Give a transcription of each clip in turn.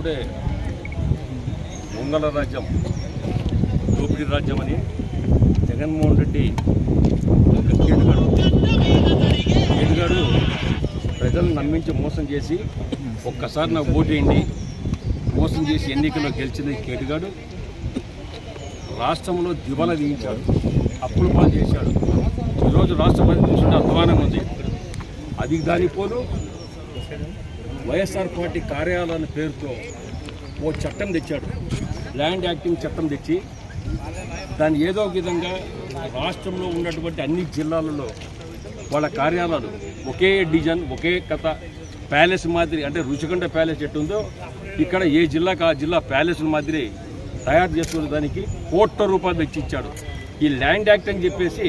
ఇప్పుడే మంగళ రాజ్యం దోపిడీ రాజ్యం అని జగన్మోహన్ రెడ్డి కేటుగాడు. కేటుగాడు ప్రజలను నమ్మించి మోసం చేసి ఒక్కసారి నాకు ఓటేయండి మోసం చేసి ఎన్నికల్లో గెలిచింది కేటుగాడు. రాష్ట్రంలో దివాలా తీయించాడు. అప్పులు పాలు చేశాడు. ఈరోజు రాష్ట్ర పరిస్థితి అధ్వానంగా ఉంది. అది దాని పోలు వైఎస్ఆర్ పార్టీ కార్యాలయాల పేరుతో ఓ చట్టం తెచ్చాడు. ల్యాండ్ యాక్టింగ్ చట్టం తెచ్చి దాన్ని ఏదో ఒక విధంగా రాష్ట్రంలో ఉన్నటువంటి అన్ని జిల్లాలలో వాళ్ళ కార్యాలయాలు ఒకే డిజైన్ ఒకే కథ ప్యాలెస్ మాదిరి అంటే రుచికొండ ప్యాలెస్ ఎట్టుందో ఇక్కడ ఏ జిల్లాకు ఆ జిల్లా ప్యాలెస్ మాదిరి తయారు చేసుకునే దానికి కోట్ల రూపాయలు వెచ్చిచ్చాడు ఈ ల్యాండ్ యాక్ట్ అని చెప్పేసి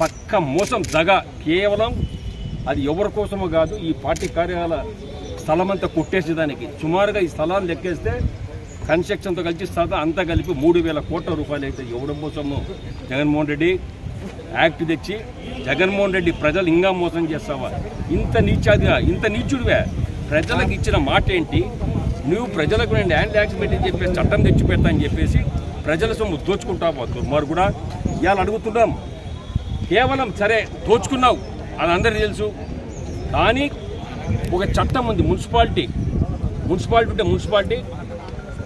పక్క మోసం దగ కేవలం అది ఎవరి కోసమో కాదు ఈ పార్టీ కార్యాలయ స్థలం అంతా కొట్టేసేదానికి. సుమారుగా ఈ స్థలాన్ని లెక్కేస్తే కన్స్ట్రక్షన్తో కలిసి స్థలం అంతా కలిపి మూడు వేల కోట్ల రూపాయలు అయితే ఇవ్వడం కోసము జగన్మోహన్ రెడ్డి యాక్ట్ తెచ్చి జగన్మోహన్ రెడ్డి ప్రజలు ఇంకా మోసం చేస్తావా? ఇంత నీచాదిగా ఇంత నీచుడివే. ప్రజలకు ఇచ్చిన మాట ఏంటి నువ్వు ప్రజలకు నేను ల్యాండ్ ట్యాక్స్ పెట్టి చెప్పేసి చట్టం తెచ్చి పెడతా అని చెప్పేసి ప్రజల సొమ్ము దోచుకుంటావా మరి కూడా ఇవాళ అడుగుతున్నాం. కేవలం సరే దోచుకున్నావు. అది అందరికీ తెలుసు. కానీ ఒక చట్టం ఉంది మున్సిపాలిటీ. మున్సిపాలిటీ ఉంటే మున్సిపాలిటీ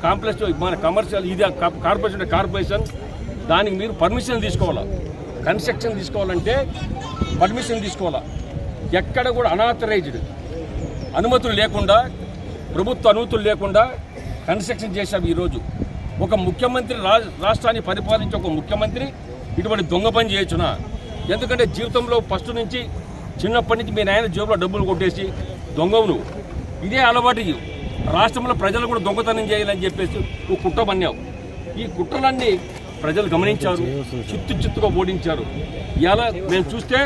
కాంప్లెక్స్ మన కమర్షియల్ ఇది కార్పొరేషన్ ఉంటే కార్పొరేషన్ దానికి మీరు పర్మిషన్ తీసుకోవాలా? కన్స్ట్రక్షన్ తీసుకోవాలంటే పర్మిషన్ తీసుకోవాలా? ఎక్కడ కూడా అనాథరైజ్డ్ అనుమతులు లేకుండా ప్రభుత్వ అనుమతులు లేకుండా కన్స్ట్రక్షన్ చేశాం ఈరోజు. ఒక ముఖ్యమంత్రి రా రాష్ట్రాన్ని పరిపాలించే ఒక ముఖ్యమంత్రి ఇటువంటి దొంగ పని చేయొచ్చునా? ఎందుకంటే జీవితంలో ఫస్ట్ నుంచి చిన్నప్పటి నుంచి మీ నాయన జేబులో డబ్బులు కొట్టేసి దొంగవు నువ్వు ఇదే అలవాటు రాష్ట్రంలో ప్రజలు కూడా దొంగతనం చేయాలని చెప్పేసి నువ్వు కుట్ర పన్నావు ఈ కుట్రలన్నీ ప్రజలు గమనించారు చిత్తు చిత్తుగా ఓడించారు. ఇలా మేము చూస్తే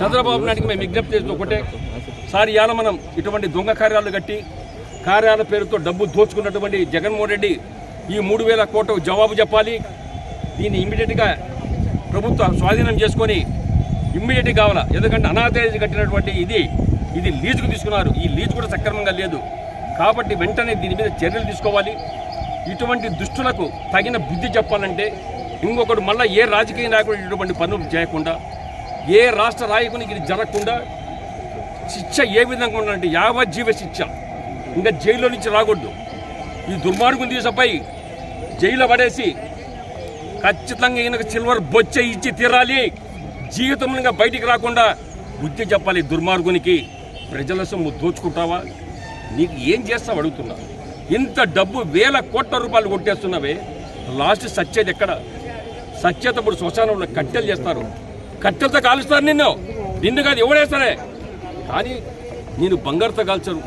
చంద్రబాబు నాయుడికి మేము విజ్ఞప్తి చేసిన ఒకటే. సార్ ఇవాళ మనం ఇటువంటి దొంగ కార్యాలు కట్టి కార్యాల పేరుతో డబ్బు దోచుకున్నటువంటి జగన్మోహన్ రెడ్డి ఈ మూడు వేల కోటకు జవాబు చెప్పాలి. దీన్ని ఇమ్మీడియట్గా ప్రభుత్వం స్వాధీనం చేసుకొని ఇమ్మీడియట్గా కావాలా? ఎందుకంటే అనాథరైజ్ కట్టినటువంటి ఇది ఇది లీజుకు తీసుకున్నారు. ఈ లీజు కూడా సక్రమంగా లేదు. కాబట్టి వెంటనే దీని మీద చర్యలు తీసుకోవాలి. ఇటువంటి దుష్టులకు తగిన బుద్ధి చెప్పాలంటే ఇంకొకడు మళ్ళీ ఏ రాజకీయ నాయకుడు ఇటువంటి పనులు చేయకుండా ఏ రాష్ట్ర నాయకునికి ఇది జరగకుండా శిక్ష ఏ విధంగా ఉండాలంటే యావజ్జీవ శిక్ష. ఇంకా జైల్లో నుంచి రాకూడదు. ఈ దుర్మార్గుని తీసపై జైల్లో పడేసి ఖచ్చితంగా ఈయనకు సిల్వర్ బొచ్చ ఇచ్చి తీరాలి. జీవితం బయటికి రాకుండా బుద్ధి చెప్పాలి దుర్మార్గునికి. ప్రజల సొమ్ము దోచుకుంటావా? నీకు ఏం చేస్తావు అడుగుతున్నా. ఇంత డబ్బు వేల కోట్ల రూపాయలు కొట్టేస్తున్నావే. లాస్ట్ సచ్చేది ఎక్కడ? సత్యత ఇప్పుడు శ్మశానంలో కట్టెలు చేస్తారు. కట్టెలతో కాలుస్తారు నిన్ను. నిన్ను కాదు ఎవడేస్తారే కానీ నేను బంగారుతో కాల్చరు